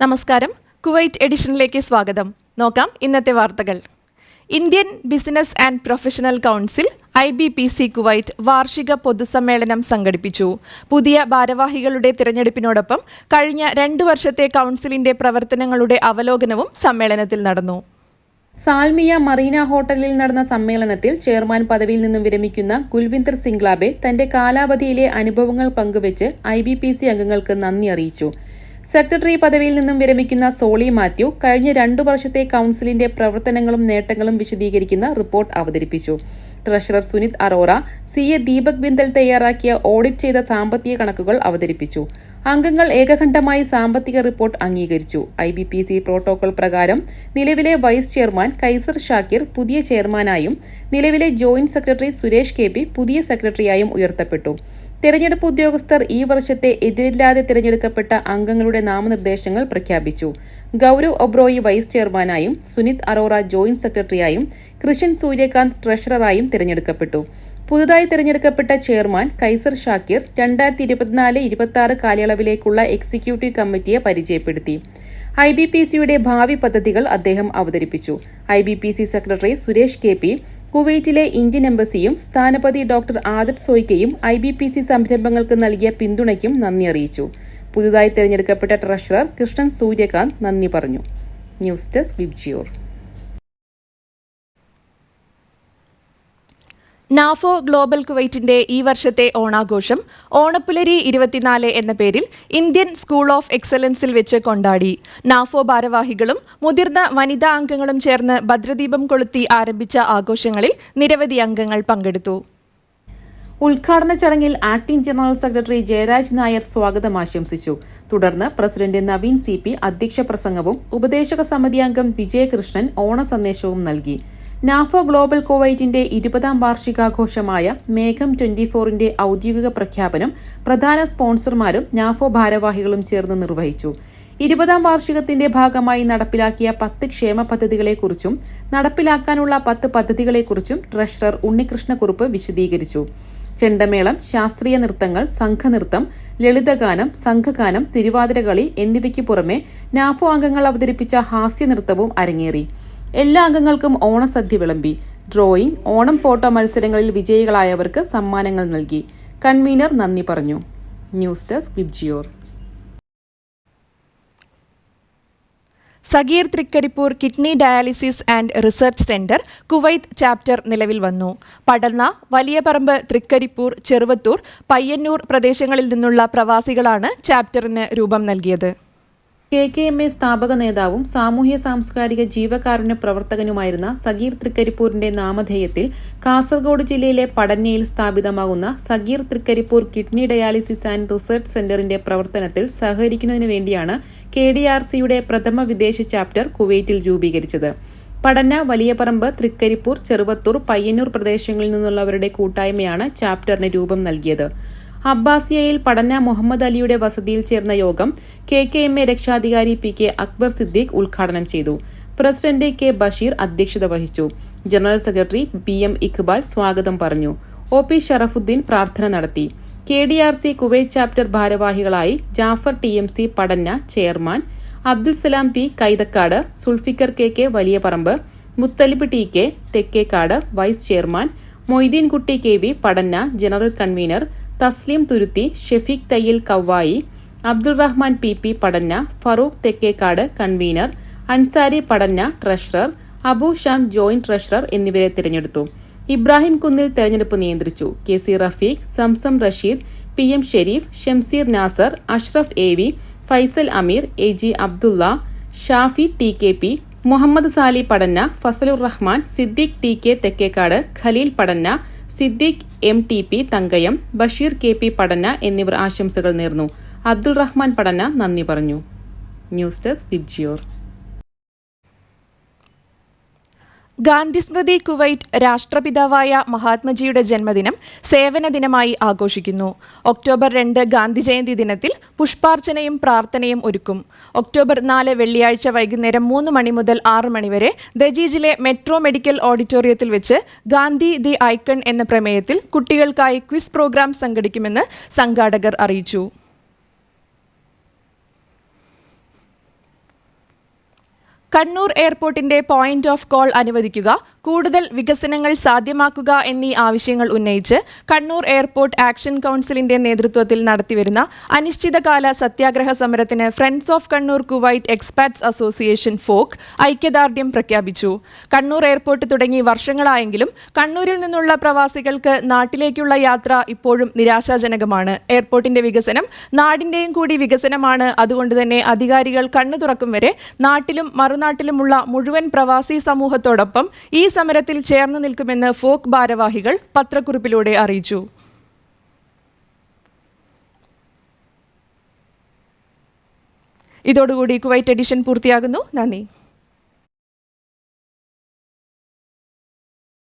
നമസ്കാരം. കുവൈറ്റ് എഡിഷനിലേക്ക് സ്വാഗതം. നോക്കാം ഇന്നത്തെ വാർത്തകൾ. Indian Business and Professional Council I B P C Kuwait വാർഷിക പൊതുസമ്മേളനം സംഘടിപ്പിച്ചു. പുതിയ ഭാരവാഹികളുടെ തിരഞ്ഞെടുപ്പിനോടൊപ്പം കഴിഞ്ഞ രണ്ടു വർഷത്തെ കൗൺസിലിന്റെ പ്രവർത്തനങ്ങളുടെ അവലോകനവും സമ്മേളനത്തിൽ നടന്നു. സാൽമിയ മറീന ഹോട്ടലിൽ നടന്ന സമ്മേളനത്തിൽ ചെയർമാൻ പദവിയിൽ നിന്നും വിരമിക്കുന്ന കുൽവിന്ദർ സിംഗ്ലാബെ തന്റെ കാലാവധിയിലെ അനുഭവങ്ങൾ പങ്കുവച്ച് ഐ ബി പി സി അംഗങ്ങൾക്ക് നന്ദി അറിയിച്ചു. സെക്രട്ടറി പദവിയിൽ നിന്നും വിരമിക്കുന്ന സോളി മാത്യു കഴിഞ്ഞ രണ്ടു വർഷത്തെ കൌൺസിലിന്റെ പ്രവർത്തനങ്ങളും നേട്ടങ്ങളും വിശദീകരിക്കുന്ന റിപ്പോർട്ട് അവതരിപ്പിച്ചു. Treasurer Sunit Arora C A Deepak Bindal തയ്യാറാക്കിയ ഓഡിറ്റ് ചെയ്ത സാമ്പത്തിക കണക്കുകൾ അവതരിപ്പിച്ചു. അംഗങ്ങൾ ഏകകണ്ഠമായി സാമ്പത്തിക റിപ്പോർട്ട് അംഗീകരിച്ചു. I B P C protocol പ്രകാരം നിലവിലെ വൈസ് ചെയർമാൻ കൈസർ ഷാക്കിർ പുതിയ ചെയർമാനായും നിലവിലെ joint secretary Suresh K P പുതിയ സെക്രട്ടറിയായും ഉയർത്തപ്പെട്ടു. തെരഞ്ഞെടുപ്പ് ഉദ്യോഗസ്ഥർ ഈ വർഷത്തെ എതിരില്ലാതെ തിരഞ്ഞെടുക്കപ്പെട്ട അംഗങ്ങളുടെ നാമനിർദ്ദേശങ്ങൾ പ്രഖ്യാപിച്ചു. ഗൌരവ് ഒബ്രോയി വൈസ് ചെയർമാനായും സുനിത് അറോറ ജോയിന്റ് സെക്രട്ടറിയായും കൃഷൻ സൂര്യകാന്ത് ട്രഷററായും തിരഞ്ഞെടുക്കപ്പെട്ടു. പുതുതായി തിരഞ്ഞെടുക്കപ്പെട്ട ചെയർമാൻ കൈസർ ഷാക്കിർ രണ്ടായിരത്തി ഇരുപത്തിനാല് ഇരുപത്തി കാലയളവിലേക്കുള്ള എക്സിക്യൂട്ടീവ് കമ്മിറ്റിയെ പരിചയപ്പെടുത്തി. ഐ ബി പി സിയുടെ ഭാവി പദ്ധതികൾ അദ്ദേഹം അവതരിപ്പിച്ചു. I B P C secretary Suresh K P കുവൈറ്റിലെ ഇന്ത്യൻ എംബസിയും സ്ഥാനപതി ഡോക്ടർ ആദർ സോയ്ക്കയും ഐ ബി പി സി സംരംഭങ്ങൾക്ക് നൽകിയ പിന്തുണയ്ക്കും നന്ദി അറിയിച്ചു. പുതുതായി തിരഞ്ഞെടുക്കപ്പെട്ട ട്രഷറർ കൃഷ്ണൻ സൂര്യകാന്ത് നന്ദി പറഞ്ഞു. News desk Vibgyor. NAFO global കുവൈറ്റിന്റെ ഈ വർഷത്തെ ഓണാഘോഷം ഓണപ്പുലരി ഇരുപത്തിനാല് എന്ന പേരിൽ ഇന്ത്യൻ സ്കൂൾ ഓഫ് എക്സലൻസിൽ വെച്ച് കൊണ്ടാടി. നാഫോ ഭാരവാഹികളും മുതിർന്ന വനിതാ അംഗങ്ങളും ചേർന്ന് ഭദ്രദീപം കൊളുത്തി ആരംഭിച്ച ആഘോഷങ്ങളിൽ നിരവധി അംഗങ്ങൾ പങ്കെടുത്തു. ഉദ്ഘാടന ചടങ്ങിൽ acting general secretary Jayaraj Nair സ്വാഗതം ആശംസിച്ചു. തുടർന്ന് പ്രസിഡന്റ് നവീൻ സി പി അധ്യക്ഷ പ്രസംഗവും ഉപദേശക സമിതി അംഗം വിജയകൃഷ്ണൻ ഓണ സന്ദേശവും നൽകി. നാഫോ ഗ്ലോബൽ കോവൈറ്റിന്റെ ഇരുപതാം വാർഷികാഘോഷമായ മേഘം ട്വന്റി ഫോറിന്റെ ഔദ്യോഗിക പ്രഖ്യാപനം പ്രധാന സ്പോൺസർമാരും നാഫോ ഭാരവാഹികളും ചേർന്ന് നിർവഹിച്ചു. ഇരുപതാം വാർഷികത്തിന്റെ ഭാഗമായി നടപ്പിലാക്കിയ പത്ത് ക്ഷേമ പദ്ധതികളെക്കുറിച്ചും നടപ്പിലാക്കാനുള്ള പത്ത് പദ്ധതികളെക്കുറിച്ചും ട്രഷറർ ഉണ്ണികൃഷ്ണക്കുറുപ്പ് വിശദീകരിച്ചു. ചെണ്ടമേളം ശാസ്ത്രീയ നൃത്തങ്ങൾ സംഘനൃത്തം ലളിതഗാനം സംഘഗാനം തിരുവാതിരകളി എന്നിവയ്ക്ക് പുറമെ നാഫോ അംഗങ്ങൾ അവതരിപ്പിച്ച ഹാസ്യനൃത്തവും അരങ്ങേറി. എല്ലാ അംഗങ്ങൾക്കും ഓണസദ്യ വിളമ്പി. ഡ്രോയിംഗ് ഓണം ഫോട്ടോ മത്സരങ്ങളിൽ വിജയികളായവർക്ക് സമ്മാനങ്ങൾ നൽകി. കൺവീനർ നന്ദി പറഞ്ഞു. News desk Vibgyor Sageer Thrikaripur kidney dialysis and research centre Kuwait chapter നിലവിൽ വന്നു. പടന്ന വലിയപറമ്പ് തൃക്കരിപ്പൂർ ചെറുവത്തൂർ പയ്യന്നൂർ പ്രദേശങ്ങളിൽ നിന്നുള്ള പ്രവാസികളാണ് ചാപ്റ്ററിന് രൂപം നൽകിയത്. കെ കെ എം എ സ്ഥാപക നേതാവും സാമൂഹ്യ സാംസ്കാരിക ജീവകാരുണ്യ പ്രവർത്തകനുമായിരുന്ന സഗീർ തൃക്കരിപ്പൂരിന്റെ നാമധേയത്തിൽ കാസർഗോഡ് ജില്ലയിലെ പടന്നയിൽ സ്ഥാപിതമാകുന്ന Sageer Thrikaripur kidney dialysis and research സെന്ററിന്റെ പ്രവർത്തനത്തിൽ സഹകരിക്കുന്നതിനു വേണ്ടിയാണ് കെ ഡി ആർ സിയുടെ പ്രഥമ വിദേശ ചാപ്റ്റർ കുവൈറ്റിൽ രൂപീകരിച്ചത്. പടന്ന വലിയപറമ്പ് തൃക്കരിപ്പൂർ ചെറുവത്തൂർ പയ്യന്നൂർ പ്രദേശങ്ങളിൽ നിന്നുള്ളവരുടെ കൂട്ടായ്മയാണ് ചാപ്റ്ററിന് രൂപം നൽകിയത്. അബ്ബാസിയയിൽ പഠന മുഹമ്മദ് അലിയുടെ വസതിയിൽ ചേർന്ന യോഗം കെ കെ എം എ രക്ഷാധികാരി പി കെ അക്ബർ സിദ്ദീഖ് ഉദ്ഘാടനം ചെയ്തു. പ്രസിഡന്റ് കെ ബഷീർ അധ്യക്ഷത വഹിച്ചു. General secretary B M Iqbal സ്വാഗതം പറഞ്ഞു. ഒ പി ഷറഫുദ്ദീൻ പ്രാർത്ഥന നടത്തി. K D R C Kuwait chapter ഭാരവാഹികളായി Jafar T M C Padanna chairman Abdul Salam P Kaithakkad Zulfikar K K Valiyaparamba Muthalib T K Thekkekad vice chairman Moideenkutty K V Padanna general convener Thasleem Thuruthi Shefeeq Thayyil Kavvayi Abdul Rahman P P Padanna Farooq Thekkekad convener Ansari Padanna treasurer Abu Sham joint treasurer എന്നിവരെ തിരഞ്ഞെടുത്തു. ഇബ്രാഹിം കുന്നിൽ തെരഞ്ഞെടുപ്പ് നിയന്ത്രിച്ചു. K C Rafeeq Zamzam Rasheed P M Shareef Shamseer Nasser Ashraf A V Faisal Ameer A G Abdulla Shafi T K P Muhammad Sali Padanna Fazlur Rahman Siddique T K Thekkekad Khaleel Padanna Siddique M T P Thankayam Basheer K P Padanna എന്നിവർ ആശംസകൾ നേർന്നു. അബ്ദുൾ റഹ്മാൻ പഠന നന്ദി പറഞ്ഞു. News desk Vibgyor. Gandhi Smriti Kuwait രാഷ്ട്രപിതാവായ മഹാത്മജിയുടെ ജന്മദിനം സേവന ദിനമായി ആഘോഷിക്കുന്നു. ഒക്ടോബർ രണ്ട് ഗാന്ധി ജയന്തി ദിനത്തിൽ പുഷ്പാർച്ചനയും പ്രാർത്ഥനയും ഒരുക്കും. ഒക്ടോബർ നാല് വെള്ളിയാഴ്ച വൈകുന്നേരം മൂന്ന് മണി മുതൽ ആറ് മണിവരെ ദജീജിലെ മെട്രോ മെഡിക്കൽ ഓഡിറ്റോറിയത്തിൽ വെച്ച് ഗാന്ധി ദി ഐക്കൺ എന്ന പ്രമേയത്തിൽ കുട്ടികൾക്കായി ക്വിസ് പ്രോഗ്രാം സംഘടിക്കുമെന്ന് സംഘാടകർ അറിയിച്ചു. കണ്ണൂർ എയർപോർട്ടിന്റെ പോയിന്റ് ഓഫ് കോൾ അനുവദിക്കുക. കൂടുതൽ വികസനങ്ങൾ സാധ്യമാക്കുക എന്നീ ആവശ്യങ്ങൾ ഉന്നയിച്ച് കണ്ണൂർ എയർപോർട്ട് ആക്ഷൻ കൗൺസിലിന്റെ നേതൃത്വത്തിൽ നടത്തിവരുന്ന അനിശ്ചിതകാല സത്യാഗ്രഹ സമരത്തിന് friends of Kannur Kuwait expats association FOKE ഐക്യദാർഢ്യം പ്രഖ്യാപിച്ചു. കണ്ണൂർ എയർപോർട്ട് തുടങ്ങി വർഷങ്ങളായെങ്കിലും കണ്ണൂരിൽ നിന്നുള്ള പ്രവാസികൾക്ക് നാട്ടിലേക്കുള്ള യാത്ര ഇപ്പോഴും നിരാശാജനകമാണ്. എയർപോർട്ടിന്റെ വികസനം നാടിന്റെയും കൂടി വികസനമാണ്. അതുകൊണ്ട് തന്നെ അധികാരികൾ കണ്ണു തുറക്കും വരെ നാട്ടിലും മറുനാട്ടിലുമുള്ള മുഴുവൻ പ്രവാസി സമൂഹത്തോടൊപ്പം ഈ സമരത്തിൽ ചേർന്ന് നിൽക്കുമെന്ന് ഫോക്ക് ഭാരവാഹികൾ പത്രക്കുറിപ്പിലൂടെ അറിയിച്ചു. ഇതോടുകൂടി കുവൈറ്റ് എഡിഷൻ പൂർത്തിയാകുന്നു. നന്ദി.